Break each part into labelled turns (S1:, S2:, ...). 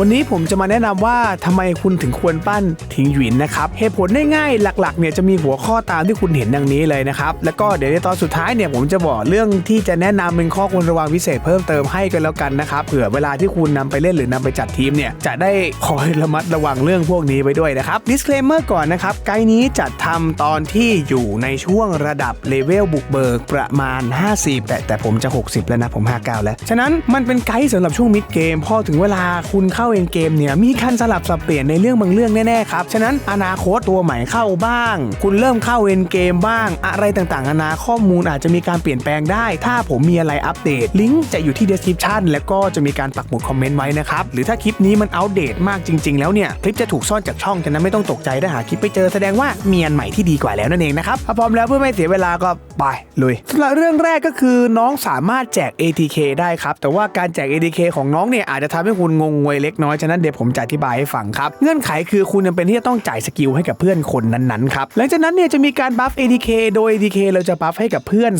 S1: วันนี้ผมจะมาแนะนำว่าทำไมคุณถึงควรปั้นถิงหยินนะครับเหตุผลง่ายๆหลักๆเนี่ยจะมีหัวข้อตามที่คุณเห็นดังนี้เลยนะครับแล้วก็เดี๋ยวในตอนสุดท้ายเนี่ยผมจะบอกเรื่องที่จะแนะนำเป็นข้อควรระวังพิเศษเพิ่มเติมให้กันแล้วกันนะครับเผื่อเวลาที่คุณนำไปเล่นหรือนำไปจัดทีมเนี่ยจะได้คอยระมัดระวังเรื่องพวกนี้ไว้ด้วยนะครับ disclaimer ก่อนนะครับไกด์นี้จัดทำตอนที่อยู่ในช่วงระดับเลเวลบุกเบิกประมาณ 50 แต่แต่ผมจะ 60 แล้วนะผม59แล้วฉะนั้นมันเป็นไกด์สำหรับช่วงมิดเกมพอถึงเวลาคุณเข้าเองเกมเนี่ยมีการสลับสับเปลี่ยนในเรื่องบางเรื่องแน่ๆครับฉะนั้นอนาคตตัวใหม่เข้าบ้าง คุณเริ่มเข้าเองเกมบ้าง อะไรต่างๆนานาข้อมูลอาจจะมีการเปลี่ยนแปลงได้ ถ้าผมมีอะไรอัปเดต ลิงก์จะอยู่ที่ description แล้วก็จะมีการปักหมุดคอมเมนต์ไว้นะครับหรือถ้าคลิปนี้มันอัปเดตมากจริง ๆ แล้วเนี่ยคลิปจะถูกซ่อนจากช่องฉะนั้นไม่ต้องตกใจถ้าหาคลิปไปเจอแสดงว่ามีอันใหม่ที่ดีกว่าแล้วนั่นเองนะครับถ้าพร้อมแล้วเพื่อไม่เสียเวลาก็ไปลุยสำหรับเรื่องแรกก็คือน้องสามารถแจก ATK ได้ครับแต่ว่าการแจก ATK ของน้องเนี่ยอาจจะทำให้คุณงงงวยเล็กน้อย ฉะนั้นเดี๋ยวผมจะอธิบายให้ฟังครับ เงื่อนไขคือคุณจำเป็นที่จะต้องจ่ายสกิลให้กับเพื่อนคนนั้นๆครับหลังจากนั้นเนี่ยจะมีการบัฟ ATK โดย ATK เราจะบัฟให้กับเพื่อน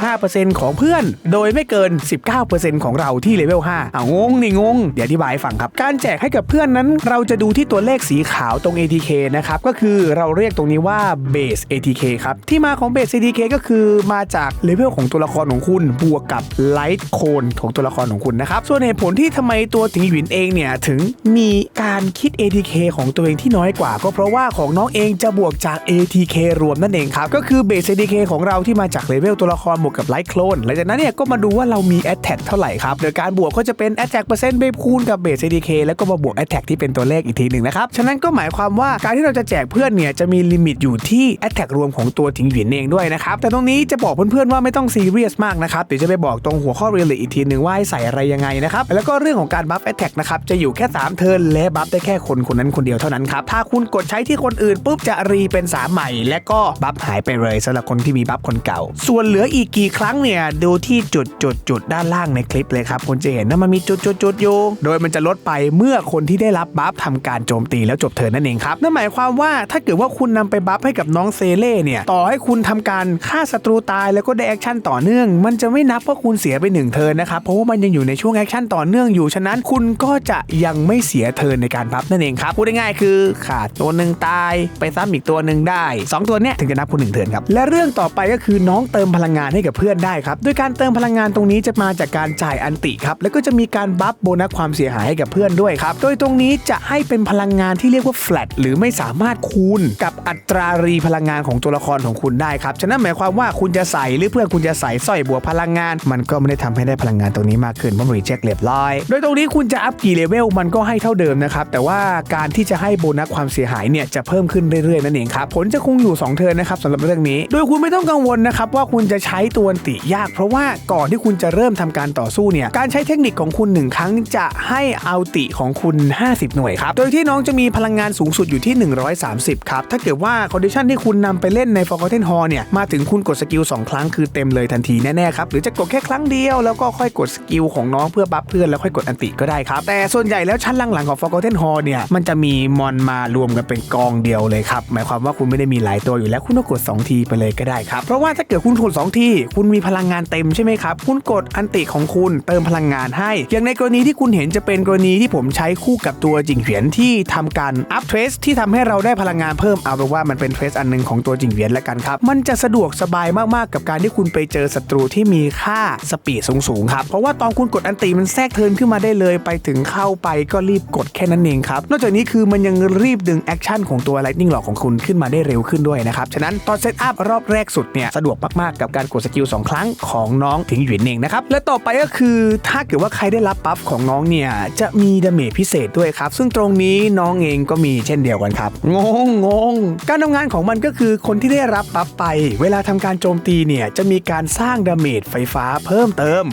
S1: 35%ของเพื่อน โดยไม่เกิน 19%ของเราที่เลเวล5อ่างงนี่งง เดี๋ยวอธิบายให้ฟังครับ การแจกให้กับเพื่อนนั้น เราจะดูที่ตัวเลขสีขาวตรง ATK นะครับ ก็คือเราเรียกตรงนี้ว่า Base ATK ครับ ที่มาของ Base ATK ก็คือมาจากเลเวลของตัวละครของคุณ บวกกับ Light Cone ของตัวละครของคุณนะครับ ส่วนเหตุผลที่ทำไมตัวถิงหยินเองเนี่ยถึงมีการคิด ATK ของตัวเองที่น้อยกว่า ก็เพราะว่าของน้องเองจะบวกจาก ATK รวมนั่นเองครับ ก็คือ Base ATK ของเราที่มาจากเลเวลตัวละครบวกกับ Light Clone หลังจากนั้นเนี่ยก็มาดูว่าเรามี Attack เท่าไหร่ครับ โดยการบวกก็จะเป็น Attack เปอร์เซ็นต์ไปคูณกับ Base ATK แล้วก็มาบวก Attack ที่เป็นตัวเลขอีกทีหนึ่งนะครับ ฉะนั้นก็หมายความว่าการที่เราจะแจกเพื่อนเนี่ยจะมีลิมิตอยู่ที่ Attack รวมของตัวถิงหยินเองด้วยนะครับแต่ตรงนี้จะบอกเพื่อนๆว่าไม่ต้องซีเรียสมากนะครับเดี๋ยวจะไปบอกตรงหัวข้อเรียลอีกทีหนึ่งว่าให้ใส่อะไรยังไงนะครับแล้วก็เรื่องของการบัฟ Attack นะครับจะอยู่แค่ 3 เทิร์นและบัฟได้แค่คนคนนั้นคนเดียวเท่านั้นครับ ถ้าคุณกดใช้ที่คนอื่นปุ๊บจะรีเป็น 3 ใหม่ และก็บัฟหายไปเลยสำหรับคนที่มีบัฟคนเก่า ส่วนเหลืออีกกี่ครั้งเนี่ย ดูที่จุดจุดจุดด้านล่างในคลิปเลยครับ คุณจะเห็นว่ามันมีจุดจุดจุดอยู่โดยมันจะลดไปเมื่อคนที่ได้รับบัฟทำการโจมตีแล้วจบเทิร์นนั่นเองครับนั่นหมายความว่าถ้าเกิดว่าคุณนำไปบัฟให้กับน้องเซเล่เนี่ยต่อให้คุณทำการฆ่าศัตรูตายแล้วก็ได้แอคชั่นต่อเนื่อง มันจะไม่นับว่าคุณเสียไปหนึ่งเทิร์นนะครับเพราะว่ามันยังอยู่ในช่วงแอคชั่นต่อเนื่องอยู่ฉะนั้นคุณก็จะยังไม่เสียเทินในการบัฟนั่นเองครับพูดง่ายๆคือขาดตัวหนึ่งตายไปซ้ำอีกตัวหนึ่งได้สองตัวเนี้ยถึงจะนับคุณหนึ่งเทินครับและเรื่องต่อไปก็คือน้องเติมพลังงานให้กับเพื่อนได้ครับด้วยการเติมพลังงานตรงนี้จะมาจากการจ่ายอันติครับแล้วก็จะมีการบัฟโบนัสความเสียหายให้กับเพื่อนด้วยครับโดยตรงนี้จะให้เป็นพลังงานที่เรียกว่า flat หรือไม่สามารถคูณกับอัตรารีพลังงานของตัวละครของคุณได้ครับฉะนั้นหมายความว่าคุณจะใส่หรือเพื่อนคุณจะใส่สร้อยบวกพลังงาน มันก็ไม่ได้ทำให้ได้พลังงานตรงนี้มากขึ้นเพราะรีเช็คเรียบร้อย โดยตรงนี้คุณจะอัพกี่เลเวลมันก็ให้เท่าเดิมนะครับ แต่ว่าการที่จะให้โบนัสความเสียหายเนี่ยจะเพิ่มขึ้นเรื่อยๆนั่นเองครับ ผลจะคงอยู่ 2 เทิร์นนะครับสำหรับเรื่องนี้ โดยคุณไม่ต้องกังวลนะครับว่าคุณจะใช้ตัวติยาก เพราะว่าก่อนที่คุณจะเริ่มทำการต่อสู้เนี่ยการใช้เทคนิคของคุณหนึ่งครั้งจะให้เอาติของคุณ 50 หน่วยครับ โดยที่น้องจะมีพลังงานสูงสุดอยู่ที่ 130 ครับ ถ้าเกิดว่าคอนดิชันที่คุณนำไปเล่นใน Forgotten Hall เนี่ยมาถึงคุณกดสกิล2ครั้งคือเต็มเลยทันทีแน่ๆครับหรือจะกดแค่ครั้งเดียวแล้วก็ค่อยกดสกิลของน้องเพื่อบัฟเพื่อนแล้วค่อยกดอันติก็ได้ครับแต่ส่วนใหญ่แล้วชั้นหลังๆของ Forgotten Hall เนี่ยมันจะมีมอนมารวมกันเป็นกองเดียวเลยครับ หมายความว่าคุณไม่ได้มีหลายตัวอยู่แล้วคุณก็กด 2 ทีไปเลยก็ได้ครับ เพราะว่าถ้าเกิดคุณกด2 ที คุณมีพลังงานเต็มใช่ไหมครับ คุณกดอันติของคุณเติมพลังงานให้ อย่างในกรณีที่คุณเห็นจะเป็นกรณีที่ผมใช้คู่กับตัวจิงเหวียนที่ทำการอัพเทรสที่ทำให้เราได้พลังงานเพิ่มเอาเป็นว่ามันเป็นเทรสอันหนึงของตัวจิงเหวียนแล้วกันครับมันจะสะดวกสบายมากๆกับการที่คุณไปเจอศัตรูที่มีค่าสปีดสูงๆครับเพราะว่าตอนคุณกดอันติมันแทรกเทินขึ้นมาได้เลยไปถึงเข้าไปก็รีบกดแค่นั้นเองครับ นอกจากนี้คือมันยังรีบดึงแอคชั่นของตัว Lightning Lock ของคุณขึ้นมาได้เร็วขึ้นด้วยนะครับ ฉะนั้นตอนเซตอัพรอบแรกสุดเนี่ยสะดวกมากๆ กับการกดสกิล2 ครั้งของน้องถิงหยวนเองนะครับ และต่อไปก็คือถ้าเกิดว่าใครได้รับบัฟของน้องเนี่ยจะมีดาเมจพิเศษด้วยครับ ซึ่งตรงนี้น้องเองก็มีเช่นเดียวกันครับ งงงงการทำงานของมันก็คือคนที่ได้รับบัฟไป เวลาทำการโจมตีเนี่ยจะมีการสร้างดาเมจไฟฟ้าเพิ่มเติม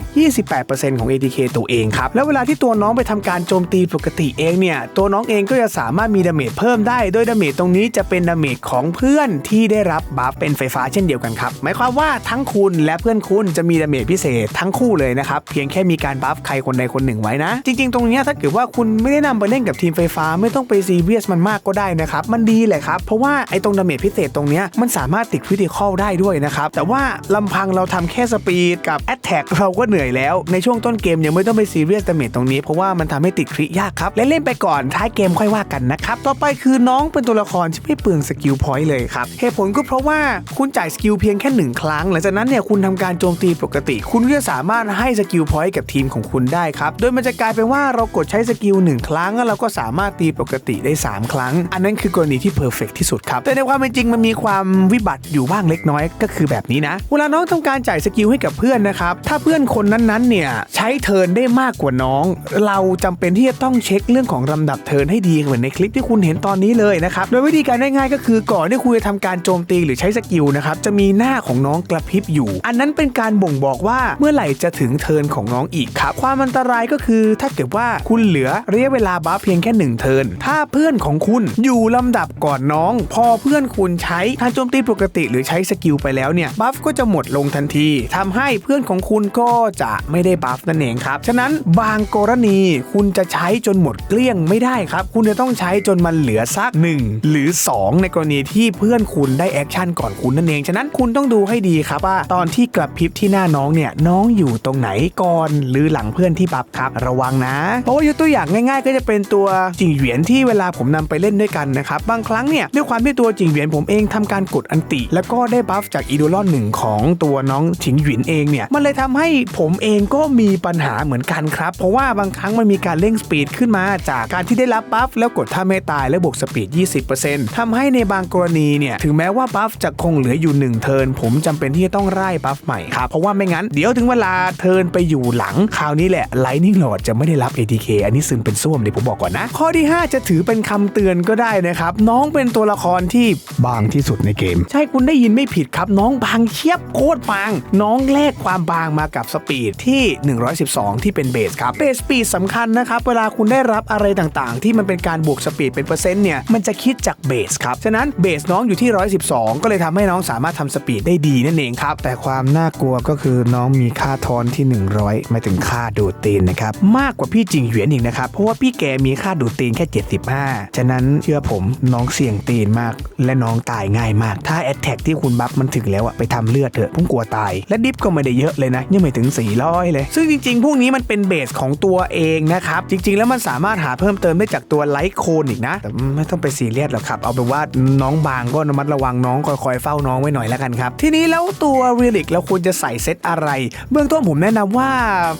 S1: 28%ของ ATK ตัวเองครับ แล้วเวลาที่ตัวน้องไปทำการโจจมตีปกติเองเนี่ย ตัวน้องเองก็จะสามารถมีดาเมจเพิ่มได้ โดยดาเมจตรงนี้จะเป็นดาเมจของเพื่อนที่ได้รับบัฟเป็นไฟฟ้าเช่นเดียวกันครับหมายความว่าทั้งคุณและเพื่อนคุณจะมีดาเมจพิเศษทั้งคู่เลยนะครับ เพียงแค่มีการบัฟใครคนใดคนหนึ่งไว้นะ จริง ๆ ตรงนี้ถ้าเกิดว่าคุณไม่ได้นำไปเล่นกับทีมไฟฟ้าไม่ต้องไปซีเรียสมันมากก็ได้นะครับมันดีแหละครับเพราะว่าไอ้ตรงดาเมจพิเศษตรงนี้มันสามารถติดคริติคอลได้ด้วยนะครับแต่ว่าลำพังเราทำแค่สปีดกับแอตแทกเราก็เหนื่อยแล้วในช่วงต้นเกมยังไม่ต้องไปซีเรียสดาเมจตรงนี้เพราะว่ามันทำให้ติติดคริยากครับเล่นไปก่อนท้ายเกมค่อยว่ากันนะครับต่อไปคือน้องเป็นตัวละครที่ไม่เปลืองสกิลพอยต์เลยครับเหตุผลก็เพราะว่าคุณจ่ายสกิลเพียงแค่หนึ่งครั้ง หลังจากนั้นเนี่ยคุณทำการโจมตีปกติ คุณก็จะสามารถให้สกิลพอยต์กับทีมของคุณได้ครับโดยมันจะกลายเป็นว่าเรากดใช้สกิลหนึ่งครั้งแล้วเราก็สามารถตีปกติได้ 3 ครั้ง อันนั้นคือกรณีที่เพอร์เฟกที่สุดครับแต่ในความเป็นจริงมันมีความวิบัติอยู่บ้างเล็กน้อยก็คือแบบนี้นะ เวลาน้องทำการจ่ายสกิลให้กับเพื่อนนะครับถ้าเพื่อนคนนั้นๆเนี่ยใช้เทิร์นได้มากกว่าน้อง เราจำเป็นที่จะต้องเช็คเรื่องของลำดับเทินให้ดีเหมือนในคลิปที่คุณเห็นตอนนี้เลยนะครับโดยวิธีการง่ายๆก็คือก่อนที่คุณจะทำการโจมตีหรือใช้สกิลนะครับจะมีหน้าของน้องกระพริบอยู่ อันนั้นเป็นการบ่งบอกว่าเมื่อไหร่จะถึงเทินของน้องอีกครับความอันตรายก็คือถ้าเกิดว่าคุณเหลือระยะเวลาบัฟเพียงแค่หนึ่งเทินถ้าเพื่อนของคุณอยู่ลำดับก่อนน้อง พอเพื่อนคุณใช้การโจมตีปกติ หรือใช้สกิลไปแล้วเนี่ยบัฟก็จะหมดลงทันทีทำให้เพื่อนของคุณก็จะไม่ได้บัฟนั่นเองครับฉะนั้นบางกรณีคุณจะใช้จนหมดเกลี้ยงไม่ได้ครับ คุณจะต้องใช้จนมันเหลือสัก1หรือ 2 ในกรณีที่เพื่อนคุณได้แอคชั่นก่อนคุณนั่นเอง ฉะนั้นคุณต้องดูให้ดีครับว่า ตอนที่กระพริบที่หน้าน้องเนี่ยน้องอยู่ตรงไหนก่อนหรือหลังเพื่อนที่บัฟครับ ระวังนะ เพราะว่ายกตัวอย่างง่าย ๆ ก็จะเป็นตัวจิงเหวียนที่เวลาผมนำไปเล่นด้วยกันนะครับบางครั้งเนี่ยด้วยความที่ตัวจิงเหวียนผมเองทำการกดอันติ แล้วก็ได้บัฟจากอีโดลอนหนึ่งของตัวน้องจิงเหวียนเองเนี่ยมันเลยทำให้ผมเองก็มีปัญหาเหมือนกันครับ เพราะว่าบางครั้งมันมีการเร่งสปีดขึ้นมาจากการที่ได้รับบัฟแล้วกดท่าไม่ตายและบวกสปีด 20%ทำให้ในบางกรณีเนี่ยถึงแม้ว่าบัฟจะคงเหลืออยู่ 1 เทิร์นผมจำเป็นที่จะต้องไล่บัฟใหม่ครับเพราะว่าไม่งั้นเดี๋ยวถึงเวลาเทิร์นไปอยู่หลังคราวนี้แหละไลนิ่งหลอดจะไม่ได้รับ ATK อันนี้ซึมเป็นส้วมเดี๋ยวผมบอกก่อนนะ ข้อที่ 5 จะถือเป็นคำเตือนก็ได้นะครับน้องเป็นตัวละครที่บางที่สุดในเกม ใช่คุณได้ยินไม่ผิดครับ น้องบางเชียบโคตรบาง น้องแลกความบางมากับสปีดที่ 112 ที่เป็นเบสครับเบสสปีดสำคัญนะครับเวลาคุณได้รับอะไรต่างๆ ที่มันเป็นการบวกสปีดเป็นเปอร์เซ็นต์เนี่ย มันจะคิดจากเบสครับ ฉะนั้นเบสน้องอยู่ที่ 112 ก็เลยทำให้น้องสามารถทำสปีดได้ดีนั่นเองครับ แต่ความน่ากลัวก็คือน้องมีค่าทอนที่ 100หมายถึงค่าดูดตีนนะครับ มากกว่าพี่จิงเหวียนอีกนะครับ เพราะว่าพี่แกมีค่าดูดตีนแค่ 75 ฉะนั้นเชื่อผมน้องเสี่ยงตีนมาก และน้องตายง่ายมาก ถ้าแอตแทกที่คุณบัฟมันถึงแล้วอะไปทำเลือดเถอะผมกลัวตาย และดิฟก็ไม่ได้เยอะเลยนะยังไม่ถึง 400 เลย ซึ่งจริงๆพวกนี้มันเป็นเบสของตัวเองนะครับจริง ๆ แล้วมันสามารถหาเพิ่มเติมได้จากตัวไลท์โคนอีกนะ แต่ไม่ต้องไปซีเรียสหรอกครับ เอาเป็นว่าน้องบางก็ระมัดระวังน้องคอยๆเฝ้าน้องไว้หน่อยแล้วกันครับ ทีนี้แล้วตัวเรีลิกเราควรจะใส่เซตอะไร เบื้องต้นผมแนะนำว่า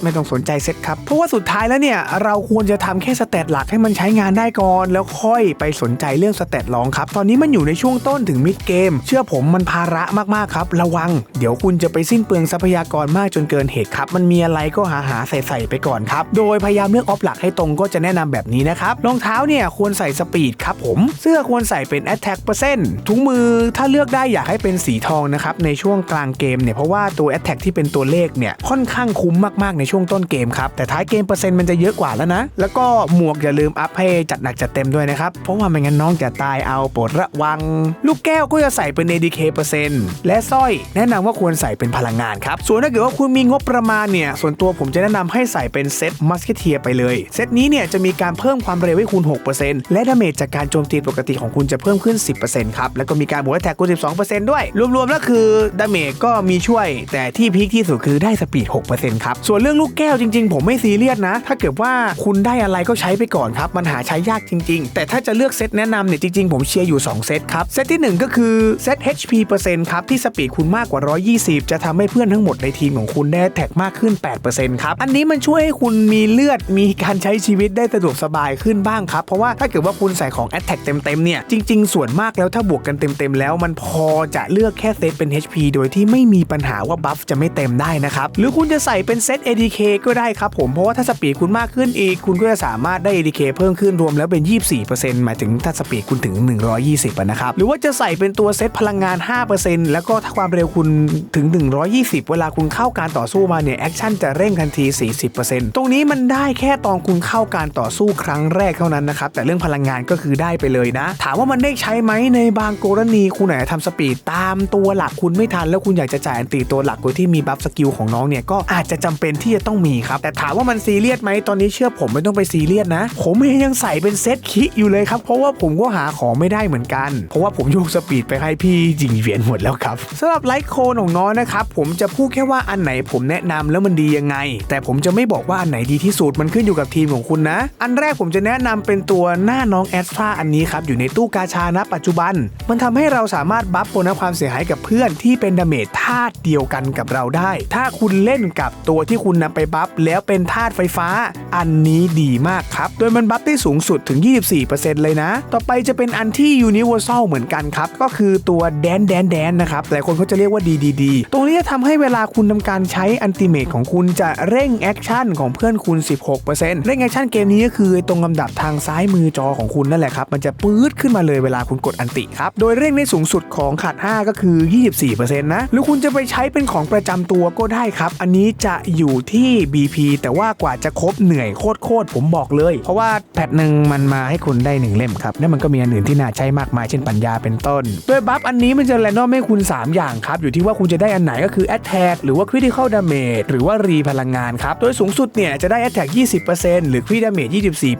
S1: ไม่ต้องสนใจเซตครับ เพราะว่าสุดท้ายแล้วเนี่ยเราควรจะทำแค่สเตตหลักให้มันใช้งานได้ก่อน แล้วค่อยไปสนใจเรื่องสเตตรองครับ ตอนนี้มันอยู่ในช่วงต้นถึงมิดเกม เชื่อผมมันภาระมากๆครับ ระวัง เดี๋ยวคุณจะไปสิ้นเปลืองทรัพยากรมากจนเกินเหตุครับ มันมีอะไรก็หาหาใส่ใส่ไปก่อนครับ โดยพยายามเลือกออฟหลักให้ตรงก็จะแนะนำแบบนี้นะครับรองเท้าเนี่ยควรใส่สปีดครับผมเสื้อควรใส่เป็น attack เปอร์เซ็นต์ถุงมือถ้าเลือกได้อยากให้เป็นสีทองนะครับในช่วงกลางเกมเนี่ยเพราะว่าตัว attack ที่เป็นตัวเลขเนี่ยค่อนข้างคุ้มมากๆในช่วงต้นเกมครับแต่ท้ายเกมเปอร์เซ็นต์มันจะเยอะกว่าแล้วนะ แล้วก็หมวกอย่าลืมอัพให้จัดหนักจัดเต็มด้วยนะครับเพราะว่าไม่งั้นน้องจะตายเอาโปรดระวัง ลูกแก้วก็จะใส่เป็น ADK เปอร์เซ็นต์และสร้อย แนะนำว่าควรใส่เป็นพลังงานครับส่วนถ้าเกิดว่าคุณมีงบประมาณเนี่ยส่วนตัวผมจะแนะนำให้ใส่เป็นเซตมัสเกเทียไปเลยเซตนี้เนี่ยจะมีการเพิ่มความเร็วให้คุณ6%และดาเมจจากการโจมตีปกติของคุณจะเพิ่มขึ้น 10%ครับ แล้วก็มีการบวกแท็กคุณ12%ด้วย รวมๆแล้วคือดาเมจก็มีช่วย แต่ที่พีคที่สุดคือได้สปีด 6%ครับ ส่วนเรื่องลูกแก้วจริงๆ ผมไม่ซีเรียสนะ ถ้าเกิดว่าคุณได้อะไรก็ใช้ไปก่อนครับ มันหาใช้ยากจริง ๆ แต่ถ้าจะเลือกเซตแนะนำเนี่ยจริงๆผมเชียร์อยู่ 2 เซตครับ เซตที่ 1 ก็คือเซต HP เปอร์เซ็นต์ครับที่สปีดคุณมากกว่า 120 จะทำให้เพื่อนทั้งหมดในทีมของคุณได้แท็กมากขึ้น 8%ครับ อันนี้มันช่วยให้คุณมีเลือดมีการใช้ชีวิตได้สะดวกสบายขึ้นบ้างครับ เพราะว่าถ้าเกิดว่าคุณใส่ของ a t t a c เต็มๆเนี่ยจริง ๆ ส่วนมากแล้วถ้าบวกกันเต็มๆแล้ว มันพอจะเลือกแค่เซตเป็น HP โดยที่ไม่มีปัญหาว่าบัฟจะไม่เต็มได้นะครับ หรือคุณจะใส่เป็นเซต ADK ก็ได้ครับผมเพราะว่าถ้าสปีดคุณมากขึ้นอีก คุณก็จะสามารถได้ ADK เพิ่มขึ้นรวมแล้วเป็น 24%หมายถึงถ้าสปีดคุณถึง 120อะนะครับหรือว่าจะใส่เป็นตัวเซตพลังงาน 5%แล้วก็ถ้าความเร็วคุณถึง 120 เวลาคุณเข้าการต่อสู้มาเนี่ยแอคชั่นจะเร่งทันที 40%ตรงนี้มันได้แค่ตอนคุณเข้าการต่อสู้ครั้งแรกเท่านั้นนะครับ แต่เรื่องพลังงานก็คือได้ไปเลยนะ ถามว่ามันได้ใช้ไหมในบางกรณีคุณอาจจะทำสปีดตามตัวหลักคุณไม่ทัน แล้วคุณอยากจะจ่ายอันตีตัวหลักโดยที่มีบัฟสกิลของน้องเนี่ยก็อาจจะจำเป็นที่จะต้องมีครับแต่ถามว่ามันซีเรียสไหมตอนนี้เชื่อผมไม่ต้องไปซีเรียสนะ ผมเองยังใส่เป็นเซตคิอยู่เลยครับเพราะว่าผมก็หาของไม่ได้เหมือนกัน เพราะว่าผมโยกสปีดไปให้พี่จิงเหวียนหมดแล้วครับสำหรับไลท์โคนของน้องนะครับผมจะพูดแค่ว่าอันไหนผมแนะนำแล้วมันดียังไง แต่ผมจะไม่บอกว่าอันไหนดีที่สุดมันขึ้นอยู่กับทีมของคุณนะ อันแรกผมจะแนะนำเป็นตัวหน้าน้องแอสตราอันนี้ครับ อยู่ในตู้กาชาณปัจจุบัน มันทำให้เราสามารถบัฟโบนัสความเสียหายกับเพื่อนที่เป็นดาเมจธาตุเดียวกันกับเราได้ ถ้าคุณเล่นกับตัวที่คุณนำไปบัฟแล้วเป็นธาตุไฟฟ้า อันนี้ดีมากครับ โดยมันบัฟได้สูงสุดถึง 24%เลยนะ ต่อไปจะเป็นอันที่ Universal เหมือนกันครับ ก็คือตัวแดนแดนแดนนะครับหลายคนเขาจะเรียกว่า DDD ตรงนี้จะทำให้เวลาคุณทำการใช้อันติเมตของคุณจะเร่งแอคชั่นของเพื่อนคุณ 16%เร่งแอคชั่นเกมนี้ก็คือตรงลำดับทางซ้ายมือจอของคุณนั่นแหละครับ มันจะปื๊ดขึ้นมาเลยเวลาคุณกดอันติครับ โดยเร่งได้สูงสุดของขาด 5 ก็คือ 24%นะ หรือคุณจะไปใช้เป็นของประจำตัวก็ได้ครับ อันนี้จะอยู่ที่ BP แต่ว่ากว่าจะครบเหนื่อยโคตรๆผมบอกเลย เพราะว่าแพทหนึ่งมันมาให้คุณได้หนึ่งเล่มครับ แล้วมันก็มีอันอื่นที่น่าใช้มากมายเช่นปัญญาเป็นต้น โดยบัฟอันนี้มันจะแรนดอมให้คุณ 3 อย่างครับ อยู่ที่ว่าคุณจะได้อันไหนก็คือ Attack หรือว่า Critical Damage หรือว่ารีพลังงานครับ โดยสูงสุดเนี่ยจะได้ Attack 20%หรือ Crit Damage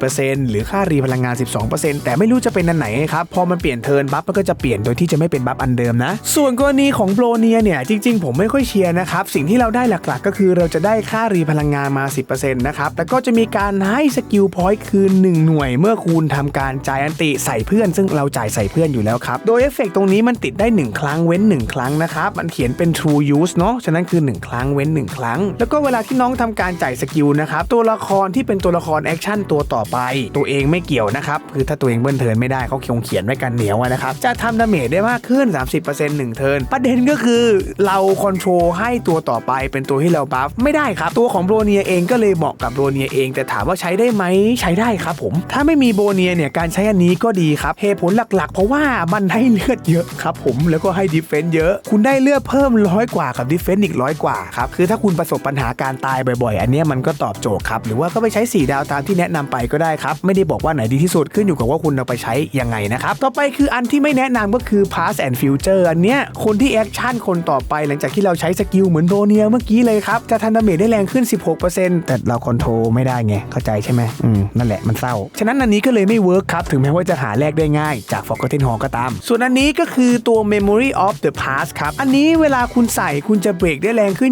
S1: 24%หรือค่ารีพลังงาน 12%แต่ไม่รู้จะเป็นอันไหนครับพอมันเปลี่ยนเทิร์นบัฟมันก็จะเปลี่ยนโดยที่จะไม่เป็นบัฟอันเดิมนะ ส่วนกรณีของโบรเนียเนี่ยจริง ๆ ผมไม่ค่อยเชียร์นะครับสิ่งที่เราได้หลักๆ ก็คือเราจะได้ค่ารีพลังงานมา 10%นะครับแล้วก็จะมีการให้สกิลพอยต์คืน 1 หน่วย เมื่อคุณทำการจ่ายอันติใส่เพื่อน ซึ่งเราจ่ายใส่เพื่อนอยู่แล้วครับโดยเอฟเฟกต์ตรงนี้มันติดได้ 1 ครั้งเว้น 1 ครั้งนะครับมันเขียนเป็น true use เนาะฉะนั้นคือ 1 ครั้งเว้น 1 ครั้ง แล้วก็เวลาที่น้องทำการจ่ายสกิลนะครับตัวละครที่เป็น็นตัวละครแอคชั่นตัวต่อไป ตัวเองไม่เกี่ยวนะครับ คือถ้าตัวเองเบิ้ลเทินไม่ได้เขาคงเขียนไว้กันเหนียวนะครับ จะทำดาเมจได้มากขึ้น 30% 1เทิร์นประเด็นก็คือเราคอนโทรลให้ตัวต่อไปเป็นตัวที่เราบัฟไม่ได้ครับ ตัวของโบรเนียเองก็เลยเหมาะกับโบรเนียเอง แต่ถามว่าใช้ได้ไหมใช้ได้ครับผม ถ้าไม่มีโบรเนียเนี่ยการใช้อันนี้ก็ดีครับเหตุผลหลักๆ เพราะว่ามันให้เลือดเยอะครับผมแล้วก็ให้ดิฟเฟนต์เยอะ คุณได้เลือดเพิ่มร้อยกว่ากับดิฟเฟนต์อีกร้อยกว่าครับคือถ้าคุณประสบปัญหาการตายบ่อยๆ อันนี้มันก็ตอบโจทย์ครับหรือว่าก็ไปใช้4 ดาวตามที่แนะนำไปก็ได้ครับไม่ได้บอกว่าไหนดีที่สุดขึ้นอยู่กับว่าคุณเอาไปใช้ยังไงนะครับต่อไปคืออันที่ไม่แนะนำก็คือ past and future อันเนี้ยคนที่แอคชั่นคนต่อไป หลังจากที่เราใช้สกิลเหมือนโบรเนียเมื่อกี้เลยครับจะทันดาเมจได้แรงขึ้น 16%แต่เราคอนโทรลไม่ได้ไงเข้าใจใช่ไหมอืมนั่นแหละมันเศร้า ฉะนั้นอันนี้ก็เลยไม่เวิร์กครับถึงแม้ว่าจะหาแลกได้ง่ายจาก Forgotten Hall ก็ตาม ส่วนอันนี้ก็คือตัว Memory of the Past ครับอันนี้เวลาคุณใส่คุณจะเบรกได้แรงขึ้น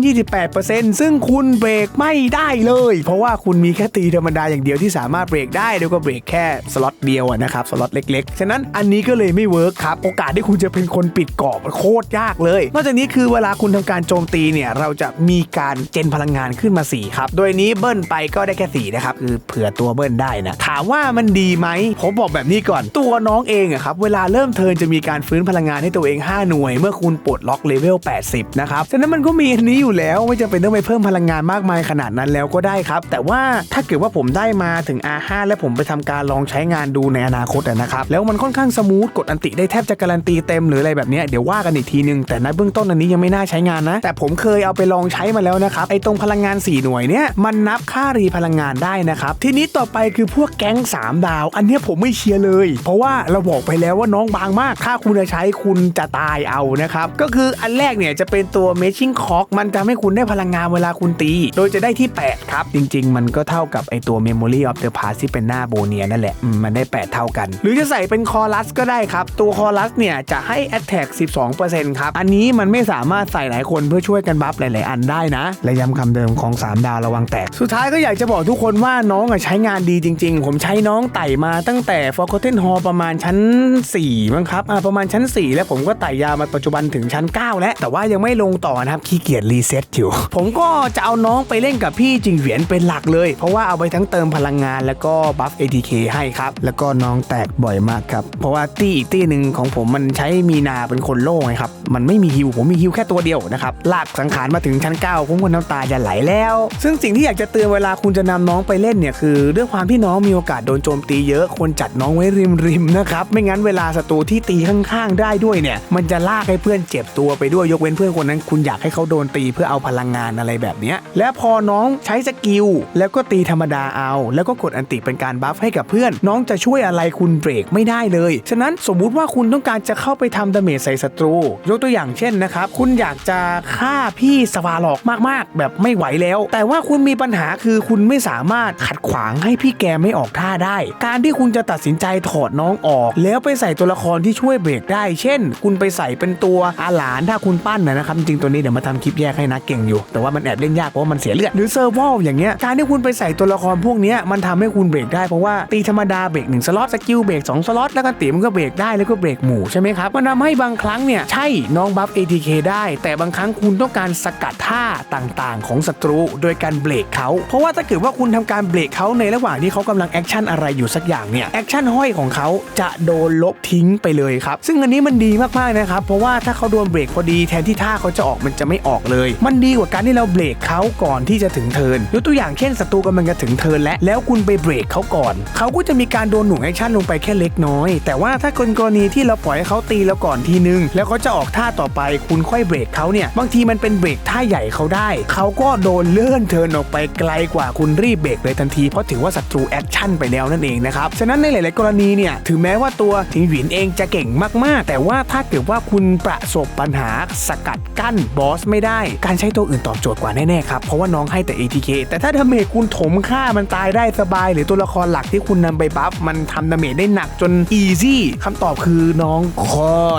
S1: 28%ซึ่งคุณเบรกไม่ได้เลย เพราะว่าคุณมีแค่ตีธรรมดาอย่างเดียวที่สามารถเบรกได้แล้วก็เบรกแค่สล็อตเดียวนะครับสล็อตเล็กๆ ฉะนั้นอันนี้ก็เลยไม่เวิร์กครับ โอกาสที่คุณจะเป็นคนปิดกรอบโคตรยากเลย นอกจากนี้คือเวลาคุณทำการโจมตีเนี่ยเราจะมีการเจนพลังงานขึ้นมา4ครับ โดยนี้เบิ้ลไปก็ได้แค่ 4 นะครับ คือเผื่อตัวเบิ้ลได้นะ ถามว่ามันดีไหมผมบอกแบบนี้ก่อน ตัวน้องเองอะครับ เวลาเริ่มเทิร์นจะมีการฟื้นพลังงานให้ตัวเอง 5 หน่วย เมื่อคุณปลดล็อกเลเวล 80 นะครับ ฉะนั้นมันก็มีอันนี้อยู่แล้วไม่จำเป็นต้องไปเพิ่มพลังงานมากมายขนาดนั้นแล้วก็ได้ครับ แต่ว่าถ้ากิดว่าผมได้มาถึง R5 และผมไปทำการลองใช้งานดูในอนาคตนะครับ แล้วมันค่อนข้างสมูทกดอันติได้แทบจะการันตีเต็มหรืออะไรแบบนี้เดี๋ยวว่ากันอีกทีนึงแต่ในเบื้องต้นอันนี้ยังไม่น่าใช้งานนะ แต่ผมเคยเอาไปลองใช้มาแล้วนะครับไอตรงพลังงาน 4 หน่วยเนี้ยมันนับค่ารีพลังงานได้นะครับทีนี้ต่อไปคือพวกแก๊ง 3 ดาว อันนี้ผมไม่เชียร์เลย เพราะว่าเราบอกไปแล้วว่าน้องบางมากถ้าคุณจะใช้คุณจะตายเอานะครับก็คืออันแรกเนี่ยจะเป็นตัว Matching Cock มันจะให้คุณได้พลังงานเวลาคุณตี โดยจะได้ที่ 8 ครับ จริง ๆ มันก็เท่ากับไอตัว Memory of the Past ที่เป็นหน้าโบเนียนั่นแหละมันได้ 8 เท่ากัน หรือจะใส่เป็นคอรัสก็ได้ครับ ตัวคอรัสเนี่ยจะให้ Attack 12%ครับ อันนี้มันไม่สามารถใส่หลายคนเพื่อช่วยกันบัฟหลาย ๆ อันได้นะ และย้ำคำเดิมของ 3 ดาวระวังแตก สุดท้ายก็อยากจะบอกทุกคนว่าน้องอะใช้งานดีจริง ๆ ผมใช้น้องไต่มาตั้งแต่ Forgotten Hall ประมาณชั้น 4 มั้งครับอ่าประมาณชั้น 4 แล้วผมก็ไต่ยาวมาปัจจุบันถึงชั้น 9 แล้ว แต่ว่ายังไม่ลงต่อนะครับขี้เกียจรีเซ็ตอยู่ผมก็จะเอาน้องไปเล่นกับพี่จิงเหวียนเป็นหลักเลย เพราะว่าเอาไปทั้งเติมพลังงานแล้วก็บัฟ ATK ให้ครับ แล้วก็น้องแตกบ่อยมากครับ เพราะว่าตี้อีกตี้หนึ่งของผมมันใช้มีนาเป็นคนโล่ไงครับ มันไม่มีฮิวผมมีฮิวแค่ตัวเดียวนะครับ ลากสังขารมาถึงชั้น9ผมก็น้ำตาจะไหลแล้ว ซึ่งสิ่งที่อยากจะเตือนเวลาคุณจะนำน้องไปเล่นเนี่ยคือด้วยความที่น้องมีโอกาสโดนโจมตีเยอะควรจัดน้องไว้ริมริมๆนะครับไม่งั้นเวลาศัตรูที่ตีข้างๆ ได้ด้วยเนี่ย มันจะลากให้เพื่อนเจ็บตัวไปด้วยยกเว้นเพื่อนคนนั้น คุณอยากให้เขาโดนตีเพื่อเอาพลังงานอะไรแบบนี้และพอน้องใช้สกิลแล้วก็ตีธรรมดาเอา แล้วก็กดอันติเป็นการบัฟให้กับเพื่อน น้องจะช่วยอะไรคุณเบรกไม่ได้เลย ฉะนั้นสมมุติว่าคุณต้องการจะเข้าไปทำดาเมจใส่ศัตรู ยกตัวอย่างเช่นนะครับ คุณอยากจะฆ่าพี่สวาหลอกมากๆ แบบไม่ไหวแล้ว แต่ว่าคุณมีปัญหาคือคุณไม่สามารถขัดขวางให้พี่แกไม่ออกท่าได้ การที่คุณจะตัดสินใจถอดน้องออก แล้วไปใส่ตัวละครที่ช่วยเบรกได้ เช่น คุณไปใส่เป็นตัวอาหลานถ้าคุณปั้นนะนะครับจริงตัวนี้เดี๋ยวมาทำคลิปแยกให้นะเก่งอยู่ แต่ว่ามันแอบเล่นยากเพราะว่ามันเสียเลือดหรือเซอร์วอลอย่างเงี้ยการที่คุณไปใส่ตัวละครพวกนี้มันทำให้คุณเบรกได้เพราะว่าตีธรรมดาเบรกหนึ่งสล็อตสกิลเบรกสองสล็อตแล้วก็ตีมันก็เบรกได้แล้วก็เบรกหมู่ใช่ไหมครับมันทำให้บางครั้งเนี่ยใช่น้องบัฟ ATK ได้ แต่บางครั้งคุณต้องการสกัดท่าต่างๆ ของศัตรู โดยการเบรกเขาเพราะว่าถ้าเกิดว่าคุณทำการเบรกเขาในระหว่างที่เขากำลังแอคชั่นอะไรอยู่สักอย่างเนี่ยแอคชั่นห้อยของเขาจะโดนลบทิ้งไปเลยครับซึ่งอันนี้มันดีมากๆนะครับเพราะว่าถ้าเขาโดนเบรกพอดีแทนที่ท่าเขาจะออกมันจะไม่ออกเลย มันดีกว่าการที่เราเบรกเขาก่อนที่จะถึงเทินยกตัวอย่างเช่นศัตรูกำลังจะถึงเทินแล้วแล้วคุณไปเบรกเขาก่อน เขาก็จะมีการโดนหน่วงแอคชั่นลงไปแค่เล็กน้อย แต่ว่าถ้ากรณีที่เราปล่อยให้เขาตีแล้วก่อนทีนึง แล้วเขาจะออกท่าต่อไปคุณค่อยเบรกเขาเนี่ย บางทีมันเป็นเบรกท่าใหญ่เขาได้ เขาก็โดนเลื่อนเทินออกไปไกลกว่าคุณรีบเบรกเลยทันทีเพราะถือว่าศัตรูแอคชั่นไปแล้วนั่นเองนะครับฉะนั้นในหลาย ๆ กรณีเนี่ยถึงแม้ว่าตัวถิงหวินเองจะเก่งมาก ๆ แต่ว่าถ้าเกิดว่าคุณประสบปัญหาสกัดกั้นบอสไม่ได้ การใช้ตัวอื่นตอบโจทย์กว่าแน่ ๆ ครับเพราะว่าน้องให้แต่ ATK แต่ถ้าดาเมจคุณถมฆ่ามันตายได้สบาย หรือตัวละครหลักที่คุณนำไปบัฟมันทำดาเมจได้หนักจน easy คำตอบคือน้องโค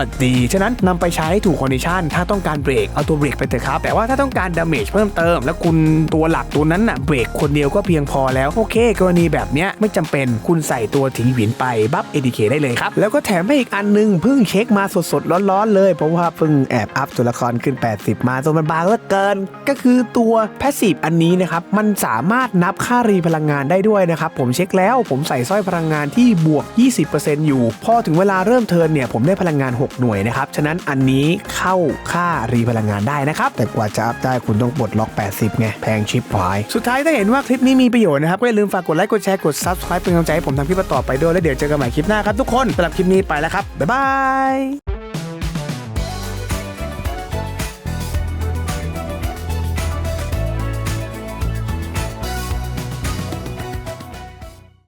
S1: ตรดี ฉะนั้นนำไปใช้ใถูกคอนดิชันถ้าต้องการเบรกเอาตัวเบรกไปเถอะครับ แต่ว่าถ้าต้องการดาเมจเพิ่มเติม แล้วคุณตัวหลักตัวนั้นน่ะเบรกคนเดียวก็เพียงพอแล้ว โอเค กรณีแบบเนี้ยไม่จำเป็นคุณใส่ตัวถิงหวินไปบัฟ ADK ได้เลยครับ แล้วก็แถมให้อีกอันหนึงเพิ่งเช็คมาสดๆร้อนๆเลย เพราะว่าเพิ่งแอบอัพตัวละครขึ้น 80 มาตัวมันบางเหลือเกิน ก็คือตัวแพสซีฟอันนี้นะครับมันสามารถนับค่า่ารีพลังงานได้ด้วยนะครับ ผมเช็คแล้วผมใส่สร้อยพลังงานที่บวก 20%อยู่ พอถึงเวลาเริ่มเทิร์นเนี่ยผมได้พลังงาน 6 หน่วยนะครับ ฉะนั้นอันนี้เข้าค่ารีพลังงานได้นะครับ แต่กว่าจะอัพได้คุณต้องปลดล็อก 80 ไง แพงชิปพาย สุดท้ายถ้าเห็นว่าคลิปนี้มีประโยชน์นะครับ ก็อย่าลืมฝากกดไลค์ กดแชร์ กด subscribe เป็นกำลังใจให้ผมทำคลิปต่อไปด้วย แล้วเดี๋ยวเจอกันใหม่คลิปหน้าครับทุกคนสำหรับคลิปนี้ไปแล้วครับ บ๊ายบาย